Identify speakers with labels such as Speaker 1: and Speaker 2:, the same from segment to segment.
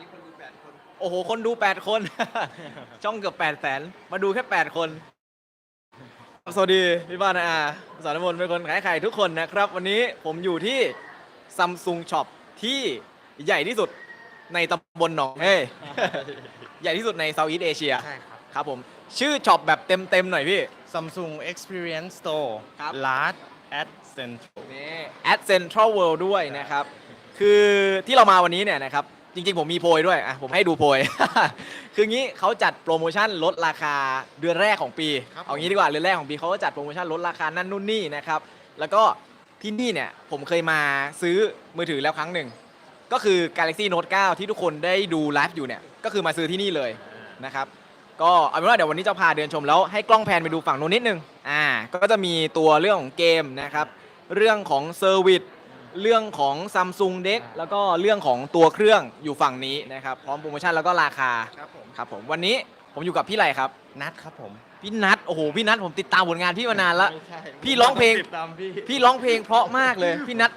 Speaker 1: นี้คนดูแปดคน
Speaker 2: โอ้โห คนดู 8 คน ช่องเกือบ8แสนมาดูแค่ 8 คน สวัสดี พี่บ้านอาสารมนเป็นคนขายไข่ทุกคนนะครับ วันนี้ผมอยู่ที่ซัมซุงช็อปที่ใหญ่ที่สุดในตำบลหนองเฮ้ย ใหญ่ที่สุดในเซาท์อีสเอเชีย
Speaker 3: ใช่ครับ
Speaker 2: ครับผม ชื่อช็อปแบบเต็ม ๆ หน่อยพี่
Speaker 3: Samsung Experience Store
Speaker 2: ครับ
Speaker 3: Large at Central
Speaker 2: นี่ at Central World ด้วยนะครับ คือที่เรามาวันนี้เนี่ยนะครับ จริงๆ ผมมีโพยด้วยอะผมให้ดูโพย คืองี้เขาจัดโปรโมชั่นลดราคาเดือนแรกของปี
Speaker 3: ครับ
Speaker 2: เอางี้ดีกว่าเดือนแรกของปีเขาก็จัดโปรโมชั่นลดราคานั่นนู่นนี่นะครับ แล้วก็ที่นี่เนี่ยผมเคยมาซื้อมือถือแล้วครั้งหนึ่ง ก็คือ Galaxy Note 9 ที่ทุกคนได้ดูไลฟ์อยู่เนี่ย ก็คือมาซื้อที่นี่เลยนะครับ ก็เอาเป็นว่าเดี๋ยววันนี้จะพาเดินชมแล้วให้กล้องแพนไปดูฝั่งนู้นนิดนึง อ่า ก็จะมีตัวเรื่องของเกมนะครับ เรื่องของเซอร์วิส เรื่องของ Samsung Deck แล้วก็เรื่องของตัวเครื่องอยู่ฝั่งนี้นะครับพร้อมโปรโมชั่นแล้วก็ราคา
Speaker 3: ครับผม
Speaker 2: ครับผมวันนี้ผมอยู่กับพี่ไรครับ
Speaker 3: นัดครับผม
Speaker 2: พี่นัทโอ้โหพี่นัทผมติดตามผลงานพี่มานานละ
Speaker 3: ไม่ใช่
Speaker 2: พี่ร้องเพลง
Speaker 3: ติดตามพี่
Speaker 2: พี่ร้องเพลงเพราะมากเลย พี่นัท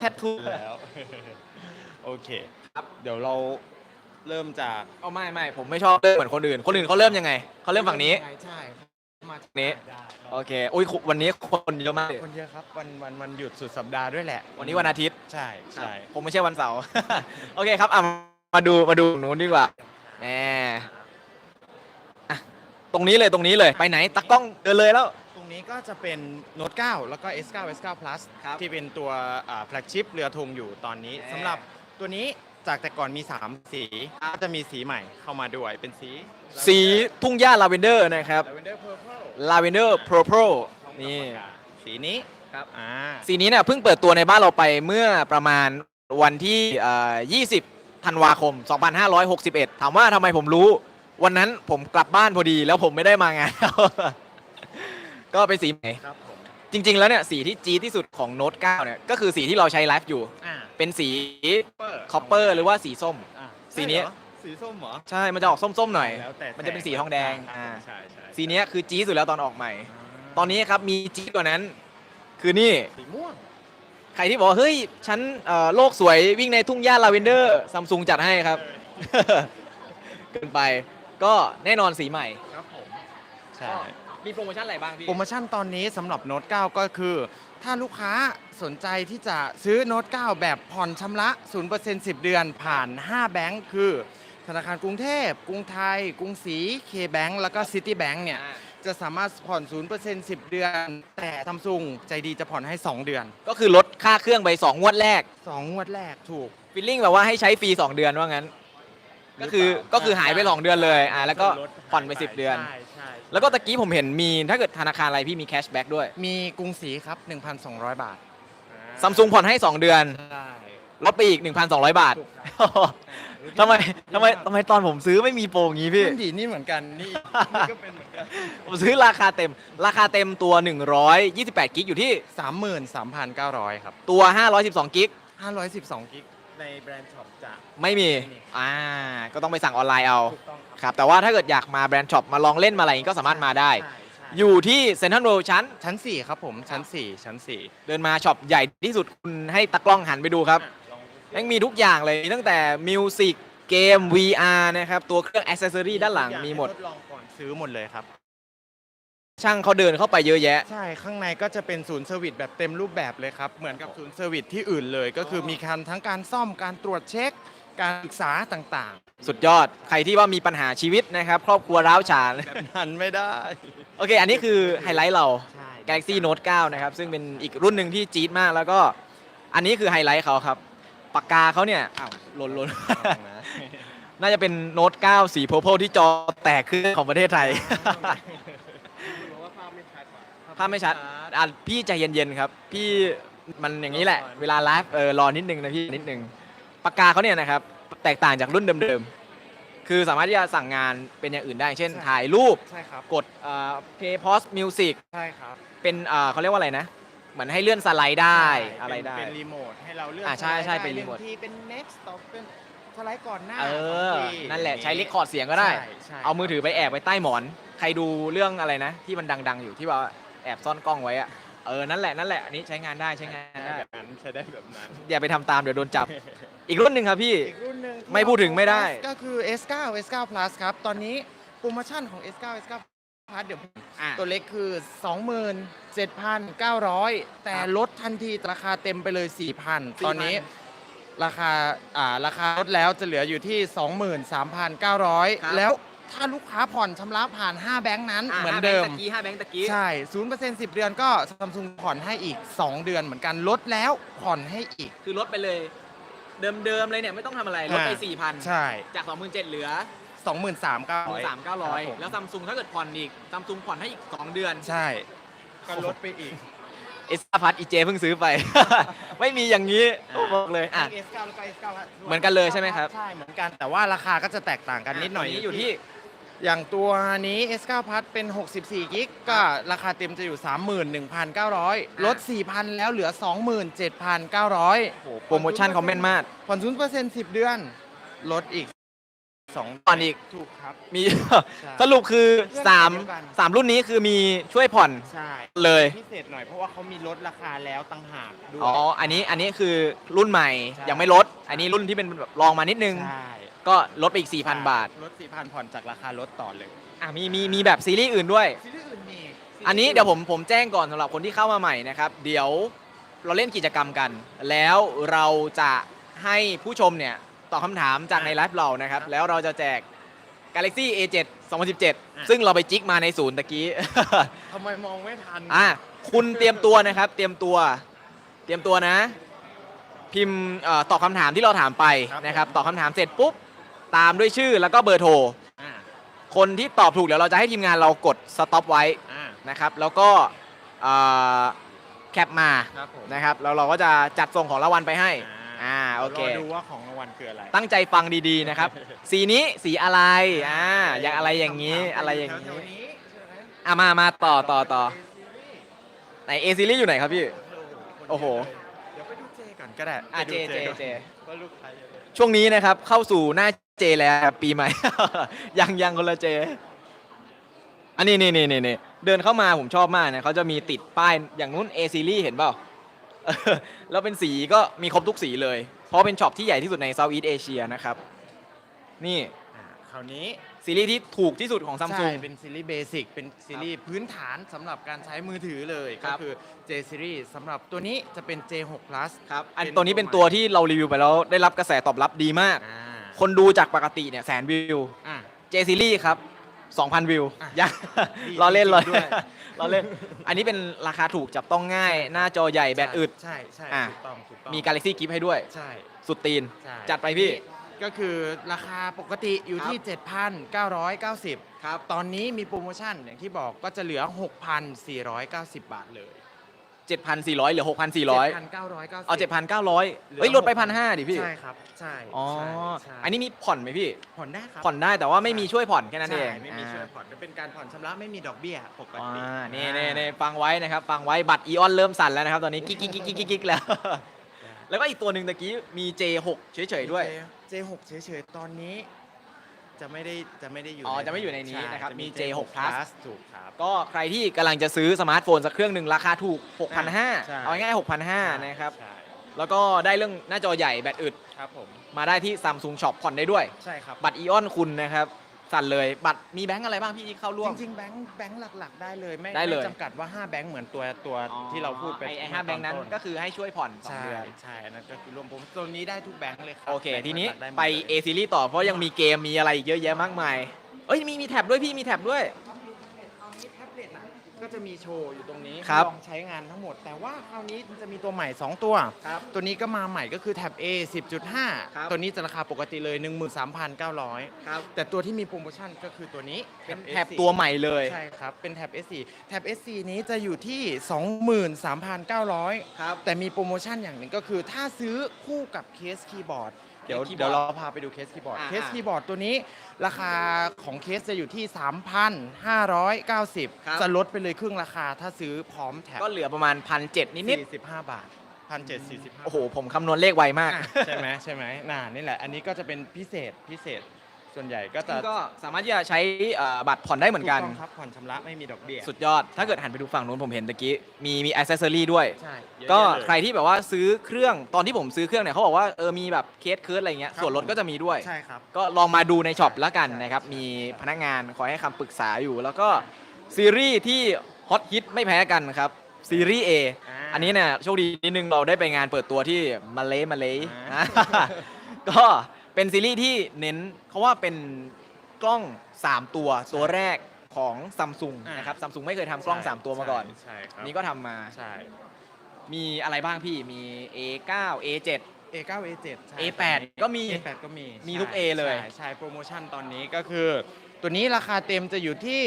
Speaker 2: แททู
Speaker 3: แล้ว โอเค
Speaker 2: ครับ
Speaker 3: เดี๋ยวเราเริ่มจาก
Speaker 2: เอาไม่ไม่ผมไม่ชอบเริ่มเหมือนคนอื่น คนอื่นเขาเริ่มยังไงเขาเริ่มฝั่งนี้
Speaker 3: ใช่มา จาก
Speaker 2: นี้
Speaker 3: ได้
Speaker 2: โอเคอุ้ยวันนี้คนเยอะมากเลย
Speaker 3: คนเยอะครับวันวันวันหยุดสุดสัปดาห์ด้วยแหละ
Speaker 2: วันนี้วันอาทิตย์
Speaker 3: ใช่ใช่
Speaker 2: ผมไม่ใช่วันเสาร์ โอเคครับอะมาดูมาดูตรงนู้นดีกว่าแหมอะตรงนี้เลยตรงนี้เลยไปไหนตากล้องเดินเลยแล้ว
Speaker 3: ตรงนี้ก็จะเป็น Note 9แล้วก็ S9 S9 Plus
Speaker 2: ครับ
Speaker 3: ที่เป็นตัวแฟลกชิพเรือธงอยู่ตอนนี้
Speaker 2: แหม
Speaker 3: สำหรับตัวนี้ จากแต่ก่อนมี 3 สีก็จะมีสีใหม่เข้ามาด้วยเป็นสี
Speaker 2: สีทุ่งหญ้าลาเวนเดอร์นะครับ
Speaker 3: Lavender Purple
Speaker 2: ลาเวนเดอร์เพอร์เพลนี่
Speaker 3: สีนี้
Speaker 2: ครับ
Speaker 3: อ่า
Speaker 2: สีนี้เนี่ยเพิ่งเปิดตัวในบ้านเราไปเมื่อประมาณวันที่เอ่อ20 ธันวาคม 2561 ถามว่าทำไมผมรู้ วันนั้นผมกลับบ้านพอดีแล้วผมไม่ได้มางาน ก็เป็นสีใหม่
Speaker 3: ครับผม
Speaker 2: จริง ๆ แล้วเนี่ยสีที่จี๊ดที่สุดของโน้ต9เนี่ยก็คือสีที่เราใช้ไลฟ์อยู่
Speaker 3: อ่า
Speaker 2: เป็นสี
Speaker 3: เปอร์
Speaker 2: คอปเปอร์หรือว่าสีส้ม
Speaker 3: อ่า
Speaker 2: สีนี้
Speaker 3: ใช่เหรอสีส้มเหรอ
Speaker 2: ใช่มันจะออกส้มๆหน่อย
Speaker 3: แล้วแต่
Speaker 2: มันจะเป็นสีทองแดง
Speaker 3: อ่า
Speaker 2: อ่า
Speaker 3: ใช่ใช่
Speaker 2: สีเนี้ยคือจี๊ดสุดแล้วตอนออกใหม่ ตอนนี้ครับมีจี๊ดกว่านั้น คือนี่
Speaker 3: สีม่วง
Speaker 2: ใครที่บอกว่าเฮ้ยฉันเอ่อโลกสวยวิ่งในทุ่งหญ้าลาเวนเดอร์ซัมซุงจัดให้ครับ เกินไปก็แน่นอนสีใหม่
Speaker 3: ครับผม ใช่
Speaker 2: มีโปรโมชั่นอะไรบ้างพี่
Speaker 3: โปรโมชั่นตอนนี้สำหรับ Note 9ก็คือ ถ้าลูกค้าสนใจที่จะซื้อ Note 9แบบผ่อนชำระ 0% 10 เดือนผ่าน 5 แบงค์คือ ธนาคารกรุงเทพ กรุงไทย กรุงศรีเคแบงแล้วก็ City Bank เนี่ยจะสามารถผ่อน 0% 10 เดือน แต่ซัมซุงใจดีจะผ่อนให้ 2 เดือน
Speaker 2: ก็คือลดค่าเครื่องไป2งวดแรก
Speaker 3: 2 งวดแรกถูก
Speaker 2: ฟิลลิ่งแบบว่าให้ใช้ฟรี2 เดือนว่างั้น ก็คือ
Speaker 3: หรือเปล่า
Speaker 2: ก็คือหายไป2เดือนเลยอ่าแล้วก็
Speaker 3: ลด
Speaker 2: ผ่อนไป 10 เดือน
Speaker 3: ใช่ใช่
Speaker 2: แล้วก็ตะกี้ผมเห็นมีถ้าเกิดธนาคารอะไรพี่มีแคชแบ็กด้วย
Speaker 3: มีกรุงศรีครับ 1,200 บาท
Speaker 2: ซัมซุงผ่อนให้ 2 เดือน
Speaker 3: ใช่
Speaker 2: ลดไปอีก 1,200 บาท
Speaker 3: ถูกครับ
Speaker 2: ทำไมทำไมทำไมตอนผมซื้อไม่มีโปรอย่างงี้พี่
Speaker 3: นั่นดีนี่เหมือนกันนี่นี่ก็เป็นเหมือนกัน
Speaker 2: ผมซื้อราคาเต็ม ราคาเต็มตัว 128 กิกอยู่ที่
Speaker 3: 33,900 ครับ
Speaker 2: ตัว 512 กิก
Speaker 3: 512 กิก ในแบรนด์ช็อปจะ
Speaker 2: ไม่มี
Speaker 3: ไม่มี
Speaker 2: อ่า ก็ต้องไปสั่งออนไลน์เอา
Speaker 3: ถูกต้อง
Speaker 2: ครับ แต่ว่าถ้าเกิดอยากมาแบรนด์ช็อปมาลองเล่นมาอะไรอย่างงี้ก็สามารถมาได้
Speaker 3: ใช่ใช่
Speaker 2: อยู่ที่เซ็นทรัลเวิลด์ชั้น
Speaker 3: ชั้น 4 ครับผมชั้น 4 ชั้น 4
Speaker 2: เดินมาช็อปใหญ่ที่สุดคุณให้ตากล้องหันไปดูครับยังมีทุกอย่างเลยมีตั้งแต่มิวสิกเกม VR นะครับ ตัวเครื่องอ c เซ s ซอรีด้านหลังมีหมด
Speaker 3: ทดลองก่อน ซื้อหมดเลยครับ
Speaker 2: ช่างเขาเดินเข้าไปเยอะแยะ
Speaker 3: ใช่ข้างในก็จะเป็นศูนย์เซอร์วิสแบบเต็มรูปแบบเลยครับ เหมือนกับศูนย์เซอร์วิสที่อื่นเลย ก็คือมีการทั้งการซ่อมการตรวจเช็ค การศึกษาต่าง
Speaker 2: สุดยอดใครที่ว่ามีปัญหาชีวิตนะครับ ครอบครัวร้าวฉาน
Speaker 3: ๆ แบบนั้นไม่ได้
Speaker 2: โอเค อันนี้คือไฮไลท์เรา
Speaker 3: ใช่
Speaker 2: Galaxy Note 9 นะครับ ซึ่งเป็นอีกรุ่นหนึ่งที่จี๊ดมาก แล้วก็อันนี้คือไฮไลท์เขาครับ ปากกาเขาเนี่ยอ้าวหล่นหล่น น่าจะเป็น Note 9สี purple ที่จอแตกขึ้นของประเทศไทย ภาพไม่ชัดอะพี่ใจเย็นๆครับ พี่มันอย่างนี้แหละ เวลาไลฟ์เออรอนิดนึงนะพี่นิดนึงปากกาเขาเนี่ยนะครับแตกต่างจากรุ่นเดิมๆ คือสามารถที่จะสั่งงานเป็นอย่างอื่นได้ เช่น
Speaker 3: ใช่
Speaker 2: ถ่ายรูป
Speaker 3: ใช่ครับ
Speaker 2: กดเอ่อ play pause music
Speaker 3: ใช่ครับ
Speaker 2: เป็นเอ่อเขาเรียกว่าอะไรนะ เหมือนให้เลื่อนสไลด์ได้
Speaker 3: ใช่
Speaker 2: อะไรได้
Speaker 3: เป็นรีโมทให้เราเลือก
Speaker 2: อ่าใช่ใช่
Speaker 3: สไลด์
Speaker 2: เป็น
Speaker 3: ได้
Speaker 2: รีโมท
Speaker 3: หงทีเป็น next ต่อเป็นสไลด์ก่อนหน้า
Speaker 2: เอ
Speaker 3: ส
Speaker 2: อ
Speaker 3: งที
Speaker 2: นั่นแหละ
Speaker 3: ย่าง
Speaker 2: ใช้รีคอร์ดเสียงก็ได้
Speaker 3: ใช่ใช่
Speaker 2: เอามือถือไปแอบไว้ใต้หมอน ใครดูเรื่องอะไรนะ ที่มันดัง ๆ อยู่ที่ว่า แอบซ่อนกล้องไว้อะเออนั่นแหละนั่นแหละอันนี้ใช้งานได้ใช้งาน
Speaker 3: ใช้
Speaker 2: ได้
Speaker 3: แบบนั้นใช้ได้แบบนั้น
Speaker 2: อย่าไปทำตามเดี๋ยวโดนจับ อีกรุ่นหนึ่งครับพี่
Speaker 3: อีกรุ่นหนึ่งที่
Speaker 2: ไม่พูดถึงไม่ได้
Speaker 3: ก็คือ S9 S9 Plus ครับ ตอนนี้โปรโมชั่นของ S9 S9 Plus เดี๋ยว
Speaker 2: อะ
Speaker 3: ตัวเล็กคือ 27,900 แต่
Speaker 2: ครับ
Speaker 3: ลดทันทีราคาเต็มไปเลย 4,000 ตอนนี้
Speaker 2: 4,000
Speaker 3: ราคาอ่าราคาลดแล้วจะเหลืออยู่ที่ 23,900แล้ว ถ้าลูกค้าผ่อนชำระผ่าน 5 แบงค์นั้นะเหมือน
Speaker 2: ห้าแบ
Speaker 3: เดิ
Speaker 2: งค์
Speaker 3: ม
Speaker 2: ตะกี้ห้าแบงค์ตะกี้
Speaker 3: ใช่0% 10เดือนก็ซัมซุงผ่อนให้อีก 2 เดือนเหมือนกันลดแล้วผ่อนให้อีก
Speaker 2: คือลดไปเลย เดิมๆเลยเนี่ยไม่ต้องทำอะไรลดไป
Speaker 3: อ่า
Speaker 2: สี่พัน
Speaker 3: ใช่
Speaker 2: จากสองหมื่นเจ็ดเหลือ
Speaker 3: 23,900
Speaker 2: สามเก้าร้อย
Speaker 3: ครับผม
Speaker 2: แล้วซัมซุงถ้าเกิดผ่อนอีกซัมซุงผ่อนให้อีกสองเดือน
Speaker 3: ใช่ ก็ลดไปอีก
Speaker 2: เอสพัทอีเจเพิ่งซื้อไป ไม่มีอย่างนี้บอกเลยอะ
Speaker 3: ทั้ง S9 แล้วก็ S9 ครับ
Speaker 2: เหมือนกันเลยใช่ไหมครับ
Speaker 3: ใช่เหมือนกันแต่ว่าราคาก็จะแตกต่างกันนิดหน่อย
Speaker 2: ตัวนี้อยู่ที่
Speaker 3: อย่างตัวนี้ S9 Plus เป็น 64 กิกก็ราคาเต็มจะอยู่ 31,900 ลด 4,000 แล้วเหลือ 27,900
Speaker 2: โอ้โหโปรโมชั่นคอมเมนต์มาก
Speaker 3: ผ่อน 0% 10 เดือน ลดอีก2
Speaker 2: ผ่อนอีก
Speaker 3: ถูกครับ
Speaker 2: มี
Speaker 3: ใช่
Speaker 2: สรุปคือ
Speaker 3: เงื่อนไข
Speaker 2: สาม
Speaker 3: เดียวกัน
Speaker 2: สามรุ่นนี้คือมีช่วยผ่อน
Speaker 3: ใช่
Speaker 2: เลย
Speaker 3: พิเศษหน่อยเพราะว่าเขามีลดราคาแล้วต่างหากด้วย
Speaker 2: อ๋อ อันนี้อันนี้คือรุ่นใหม่
Speaker 3: ใช่
Speaker 2: ยังไม่ลด อันนี้รุ่นที่เป็นแบบลองมานิดนึง
Speaker 3: ใช่
Speaker 2: ก็ลดไปอีก 4,000 บาท
Speaker 3: ลด4,000ผ่อนจากราคารถต่อเลย
Speaker 2: อะมีมีมีแบบซีรีส์อื่นด้วย
Speaker 3: ซีรีส์อื่นมี
Speaker 2: อันนี้เดี๋ยวผมผมแจ้งก่อนสำหรับคนที่เข้ามาใหม่นะครับ เดี๋ยวเราเล่นกิจกรรมกัน แล้วเราจะให้ผู้ชมเนี่ยตอบคำถามจากในไลฟ์เรานะครับ แล้วเราจะแจก Galaxy A7 2017 ซึ่งเราไปจิกมาในศูนย์ตะกี้
Speaker 3: ทำไมมองไม่ทัน
Speaker 2: อะคุณเตรียมตัวนะครับ เตรียมตัว เตรียมตัวนะ พิมพ์เอ่อตอบคำถามที่เราถามไป
Speaker 3: ครับ
Speaker 2: นะครับ ตอบคำถามเสร็จปุ๊บ ตามด้วยชื่อแล้วก็เบอร์โทร
Speaker 3: อ่า
Speaker 2: คนที่ตอบถูกเดี๋ยวเราจะให้ทีมงานเรากดสต็อปไว้
Speaker 3: อ่า
Speaker 2: นะครับแล้วก็เอ่อแคปมา
Speaker 3: ครับผม
Speaker 2: นะครับแล้วเราก็จะจัดส่งของรางวัลไปให้ อ่าโอเค
Speaker 3: รอดูว่าของรางวัลคืออะไร
Speaker 2: ตั้งใจฟังดีๆนะครับ สีนี้สีอะไรอ่าอย่างอะไรอย่างนี้อะไรอย่าง
Speaker 3: แถ
Speaker 2: นี้
Speaker 3: วๆนี้ใช่ไหม
Speaker 2: อะมามาต่อต่อต่อไหน A ซีรีส์อยู่ไหนครับพี่ โอ้โห
Speaker 3: เดี๋ยวไปดูเจก่อนก็ได้
Speaker 2: อะ
Speaker 3: ไป
Speaker 2: เจ
Speaker 3: ดู
Speaker 2: เจ
Speaker 3: ก่อน
Speaker 2: เจ
Speaker 3: ว่าลูกค้าเยอะ
Speaker 2: ช่วงนี้นะครับเข้าสู่หน้า เจแล้วครับปีใหม่ ยังยังคนละเจ อันนี้นี่นี่นี่นี่เดินเข้ามาผมชอบมากนะเขาจะมีติดป้ายอย่างนู้น A series เห็นเปล่าเออแล้วเป็นสีก็มีครบทุกสีเลย เพราะเป็นช็อปที่ใหญ่ที่สุดใน Southeast Asia นะครับ นี่
Speaker 3: อ่าคราวนี้
Speaker 2: ซีรีส์ที่ถูกที่สุดของซัมซุง
Speaker 3: ใช่เป็นซีรีส์เบสิกเป็นซีรีส์พื้นฐานสำหรับการใช้มือถือเลย
Speaker 2: ครั
Speaker 3: ก็
Speaker 2: บ
Speaker 3: คือ J series สำหรับตัวนี้จะเป็น J6 plus
Speaker 2: ครับอัน
Speaker 3: เป็น
Speaker 2: ตัวนี้เป็น
Speaker 3: ตั
Speaker 2: ตัวว
Speaker 3: ใหม่
Speaker 2: ที่เรารีวิวไปแล้วได้รับกระแสตอบรับดีมาก
Speaker 3: อ่า
Speaker 2: คนดูจากปกติเนี่ยแสนวิว
Speaker 3: อ่า
Speaker 2: J series ครับ 2,000 วิว
Speaker 3: อะ
Speaker 2: ยัง
Speaker 3: ดี
Speaker 2: เราเล่นเลย
Speaker 3: จริงๆด้วย
Speaker 2: เราเล่น อันนี้เป็นราคาถูกจับต้องง่าย หน้าจอใหญ่แบตอึด
Speaker 3: ใช่ใช่
Speaker 2: อะ
Speaker 3: ถูกต้องถูกต้อง
Speaker 2: มี Galaxy Gift ให้ด้วย
Speaker 3: ใช่
Speaker 2: สุดตีน
Speaker 3: ใช่
Speaker 2: จัดไปพี่
Speaker 3: ก็คือราคาปกติอยู่ที่ 7,990
Speaker 2: ครับ
Speaker 3: ตอนนี้มีโปรโมชั่นอย่างที่บอกก็จะเหลือ 6,490 บาทเลย
Speaker 2: 7,400เหลือ 6,400
Speaker 3: 7,990
Speaker 2: เอา 7,900เฮ้ย
Speaker 3: เหลือ
Speaker 2: ลดไปพันห้าดิพี่
Speaker 3: ใช่ครับ ใช่
Speaker 2: อ๋อ
Speaker 3: ใช่ใช่
Speaker 2: อันนี้มีผ่อนไหมพี่
Speaker 3: ผ่อนได้ครับ
Speaker 2: ผ่อนได้แต่ว่าไม่มีช่วยผ่อนแค่นั้นเอง
Speaker 3: ใช่ไม่มีช่วยผ่อนจะเป็นการผ่อนชำระไม่มีดอกเบี้ยปก
Speaker 2: อ่า
Speaker 3: ติ
Speaker 2: นี่นี่นี่ฟังไว้นะครับ ฟังไว้บัตรอีออนเริ่มสั่นแล้วนะครับ ตอนนี้กิ๊กกิ๊กกิ๊กกิ๊กกิ๊กแล้ว แล้วก็อีกตัวหนึ่งตะกี้มี J6 เฉยๆด้วย
Speaker 3: เจหกเฉยๆ ตอนนี้ จะไม่ได้จะไม่ได้อยู่
Speaker 2: อ๋อจะไม่อยู่ในนี้
Speaker 3: ช่
Speaker 2: นะครับ
Speaker 3: จ
Speaker 2: มี J6 Plus
Speaker 3: ถูกครับ
Speaker 2: ก็ใครที่กำลังจะซื้อสมาร์ทโฟนสักเครื่องหนึ่งราคาถูก
Speaker 3: ใช่
Speaker 2: 6,500เอาง่ายๆ6,500 นะครับ
Speaker 3: ใช่
Speaker 2: แล้วก็ได้เรื่องหน้าจอใหญ่แบตอึด
Speaker 3: ครับผม
Speaker 2: มาได้ที่ Samsung Shop ผ่อนได้ด้วย
Speaker 3: ใช่ครับ
Speaker 2: บัตรอีออนคุณนะครับ สั่นเลย บัตรมีแบงค์อะไรบ้างพี่ที่เข้าร่ว
Speaker 3: จ
Speaker 2: ม
Speaker 3: ริงๆ แบงค์แบงค์หลักๆ ได้เลย ไม่
Speaker 2: ได้เลย
Speaker 3: ม่จำกัดว่า 5 แบงค์เหมือนตัวตัวที่เราพูดไป
Speaker 2: ไอ้ไอ้ห้าแบงค์นั้น
Speaker 3: ตอต้
Speaker 2: ก็คือให้ช่วยผ่อนสอง
Speaker 3: ใช่
Speaker 2: เดือน
Speaker 3: ใช่อันนั้นก็คือรวมผมตัวนี้ได้ทุกแบงค์เลยครั
Speaker 2: โอเค
Speaker 3: แบงค์
Speaker 2: ทีนี้
Speaker 3: หลักๆด้หมด
Speaker 2: ไป
Speaker 3: เลย
Speaker 2: A series ต่อเพราะยังมีเกมมีอะไรอีกเยอะแยะมากมาย เอ้ยมีมีแท็บด้วยพี่มีแท็บด้วย
Speaker 3: คราวนี้แท็บเล็ตน่ะ ก็จะมีโชว์อยู่ตรงนี้
Speaker 2: ครับ
Speaker 3: ลองใช้งานทั้งหมด แต่ว่าคราวนี้มันจะมีตัวใหม่ 2 ตัว
Speaker 2: ครับ
Speaker 3: ตัวนี้ก็มาใหม่ก็คือแท็บ A
Speaker 2: ครับ
Speaker 3: 10.5 ตัวนี้จะราคาปกติเลย 13,900
Speaker 2: ครับ
Speaker 3: แต่ตัวที่มีโปรโมชั่นก็คือตัวนี้
Speaker 2: เป็น
Speaker 3: S4
Speaker 2: แท็บตัวใหม่เลย
Speaker 3: ใช่ครับ เป็นแท็บ S4 แท็บ S4 นี้จะอยู่ที่ 23,900
Speaker 2: ครับ
Speaker 3: แต่มีโปรโมชั่นอย่างหนึ่งก็คือถ้าซื้อคู่กับเคสคีย์บอร์ดเดี๋ยว
Speaker 2: เคสคีย์บอร์ด
Speaker 3: เดี๋ยวเราพาไปดูเคสคีย์บอร์ด
Speaker 2: อ่า
Speaker 3: เคส
Speaker 2: อ่า
Speaker 3: คีย์บอร์ดตัวนี้ ราคาของเคสจะอยู่ที่3,590 จะลดไปเลยครึ่งราคาถ้าซื้อพร้อมแท็บ
Speaker 2: ก็เหลือประมาณพันเจ็ดนิด
Speaker 3: 45 บาท 1,745
Speaker 2: ๆโอ้โห ผมคำนวณเลขไวมาก
Speaker 3: อะใช่ไหมใช่ไหมน่านี่แหละ อันนี้ก็จะเป็นพิเศษพิเศษ ส่วนใหญ่ก็จะ
Speaker 2: ก็สามารถที่จะใช้เอ่อบัตรผ่อนได้เหมือนกัน
Speaker 3: ถูต้องครับผ่อนชำระไม่มีดอกเบี้ย
Speaker 2: สุดยอด ถ้าเกิดหันไปดูฝั่งนู้นผมเห็นตะกี้ มีมีอ c เซอรี่ด้วย
Speaker 3: ใช่เยอะ
Speaker 2: ก็
Speaker 3: แยะเลย
Speaker 2: ใครที่แบบว่าซื้อเครื่อง ตอนที่ผมซื้อเครื่องเนี่ยเขาบอกว่าเออ มีแบบเคสเคิร์ดอะไรเงี้ย
Speaker 3: ครับ
Speaker 2: ส่วนลดก็จะมีด้วย
Speaker 3: ใช่ครับ
Speaker 2: ก็ลองมาดูในช็อปแล้วกัน
Speaker 3: ใช่
Speaker 2: นะครับ
Speaker 3: ใช่
Speaker 2: มีพนักงานคอยให้คำปรึกษาอยู่ แล้วก็ซีรีส์ที่ฮอตฮิตไม่แพ้กันครับ ซีรีส์ A อันนี้เนี่ยโชคดีนิดนึงเราได้ไปงานเปิดตัวที่มาเลมาเล
Speaker 3: อ่า
Speaker 2: ก็ เป็นซีรีส์ที่เน้นเขาว่าเป็นกล้อง 3 ตัวตัวแรกของซัมซุงนะครับซัมซุงไม่เคยทำกล้อง 3 ตัวมาก่อน
Speaker 3: ใช่ครับ
Speaker 2: อันนี้ก็ทำมา
Speaker 3: ใช่
Speaker 2: มีอะไรบ้างพี่ มี A9 A7
Speaker 3: A9 A7 ใช่
Speaker 2: A8 ก็มี
Speaker 3: A8 ก็มี
Speaker 2: มีทุก A เลย
Speaker 3: ใช่ใช่โปรโมชั่นตอนนี้ก็คือ ตัวนี้ราคาเต็มจะอยู่ที่